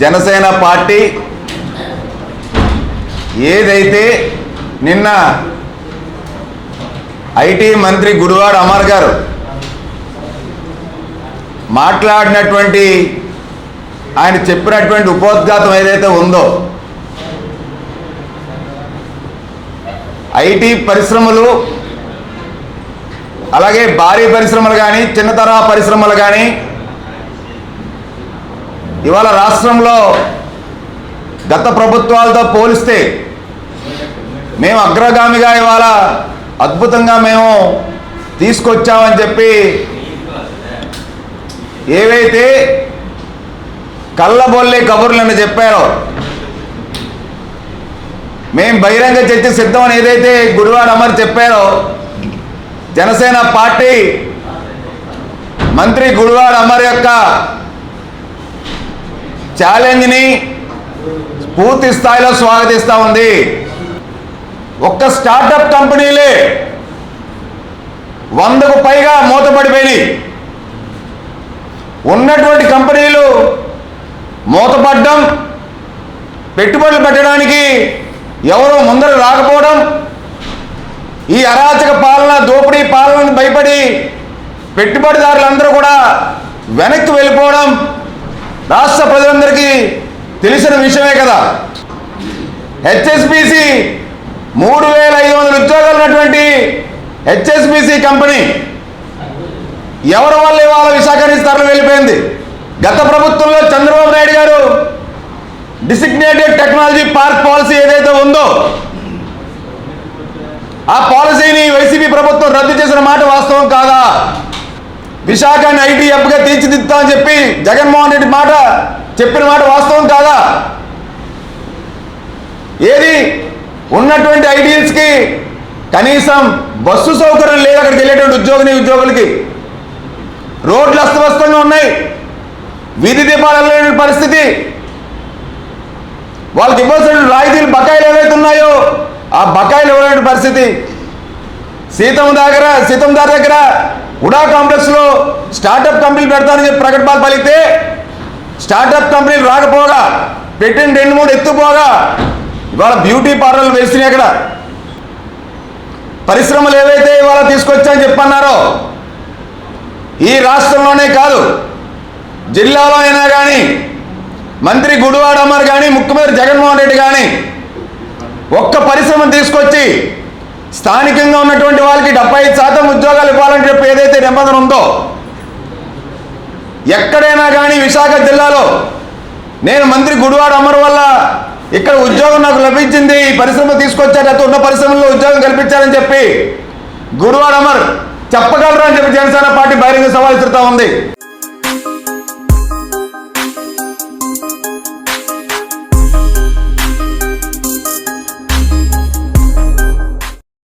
Janasena party ఏదైతే నిన్న IT మంత్రి గుడివాడ అమర్ గారు మాట్లాడినటువంటి ఆయన చెప్పినటువంటి ఉపోద్ఘాతం ఏదైతే ఉందో ఐటీ పరిశ్రమలు అలాగే భారీ పరిశ్రమలు కానీ చిన్న తరహా పరిశ్రమలు కానీ ఇవాళ రాష్ట్రంలో గత ప్రభుత్వాలతో పోలిస్తే మేము అగ్రగామిగా ఇవాళ అద్భుతంగా మేము తీసుకొచ్చామని చెప్పి ఏవైతే కళ్ళబొల్లి కబుర్లను చెప్పారో మేము బహిరంగ చర్చ సిద్ధమని ఏదైతే గురువాడ అమర్ చెప్పారో జనసేన పార్టీ మంత్రి గుడివాడ అమర్ యొక్క ఛాలెంజ్ని పూర్తి స్థాయిలో స్వాగతిస్తూ ఉంది. ఒక్క స్టార్టప్ కంపెనీలే వందకు పైగా మూతపడిపోయినాయి. ఉన్నటువంటి కంపెనీలు మూతపడ్డం పెట్టుబడులు పెట్టడానికి ఎవరో ముందర రాకపోవడం ఈ అరాచక పాలన దోపిడీ పాలనని భయపడి పెట్టుబడిదారులందరూ కూడా వెనక్కి వెళ్ళిపోవడం రాష్ట్ర ప్రజలందరికీ తెలిసిన విషయమే కదా. హెచ్ఎస్బిసి మూడు వేల ఐదు వందల ఉద్యోగాలు ఉన్నటువంటి హెచ్ఎస్బిసి కంపెనీ ఎవరి వల్ల ఇవాళ విశాఖ నుంచి తరలి వెళ్ళిపోయింది? గత ప్రభుత్వంలో చంద్రబాబు నాయుడు గారు డిసిగ్నేటెడ్ టెక్నాలజీ పార్క్ పాలసీ ఏదైతే ఉందో ఆ పాలసీని వైసీపీ ప్రభుత్వం రద్దు చేసిన మాట వాస్తవం కాదా? విశాఖని ఐటీ హబ్గా తీర్చిదిద్దామని చెప్పి జగన్మోహన్ రెడ్డి మాట చెప్పిన మాట వాస్తవం కాదా? ఏది? ఉన్నటువంటి ఐడియల్స్కి కనీసం బస్సు సౌకర్యం లేదు అక్కడికి వెళ్ళేటువంటి ఉద్యోగిని ఉద్యోగులకి. రోడ్లు అస్తవ్యస్తంగా ఉన్నాయి. వీధి దీపాలు వెళ్ళలేని పరిస్థితి. వాళ్ళకి ఇవ్వాల్సిన రాయితీలు బకాయిలు ఏవైతే ఉన్నాయో ఆ బకాయిలు ఇవ్వలేని పరిస్థితి. సీతమ్మ దగ్గర సీతమ్మ దగ్గర ఉడా కాంప్లెక్స్లో స్టార్టప్ కంపెనీలు పెడతానని చెప్పి ప్రకటనలు పలికితే స్టార్టప్ కంపెనీలు రాకపోగా పెట్టిన రెండు మూడు ఎత్తుపోగా ఇవాళ బ్యూటీ పార్లర్లు వేసినాయి అక్కడ. పరిశ్రమలు ఏవైతే ఇవాళ తీసుకొచ్చాయని చెప్పన్నారో ఈ రాష్ట్రంలోనే కాదు జిల్లాలో అయినా కానీ మంత్రి గుడివాడ అమర్ కానీ ముఖ్యమంత్రి జగన్మోహన్ రెడ్డి కానీ ఒక్క పరిశ్రమ తీసుకొచ్చి స్థానికంగా ఉన్నటువంటి వాళ్ళకి డెబ్బై ఐదు శాతం ఉద్యోగాలు ఇవ్వాలని చెప్పి ఏదైతే నిబంధన ఉందో ఎక్కడైనా కానీ విశాఖ జిల్లాలో నేను మంత్రి గుడివాడ అమర్ వల్ల ఇక్కడ ఉద్యోగం నాకు లభించింది ఈ పరిశ్రమ తీసుకొచ్చారు అయితే ఉన్న పరిశ్రమల్లో ఉద్యోగం కల్పించారని చెప్పి గుడివాడ అమర్ చెప్పగలరా అని చెప్పి జనసేన పార్టీ బహిరంగ సవాల్ ఇస్తూ ఉంది.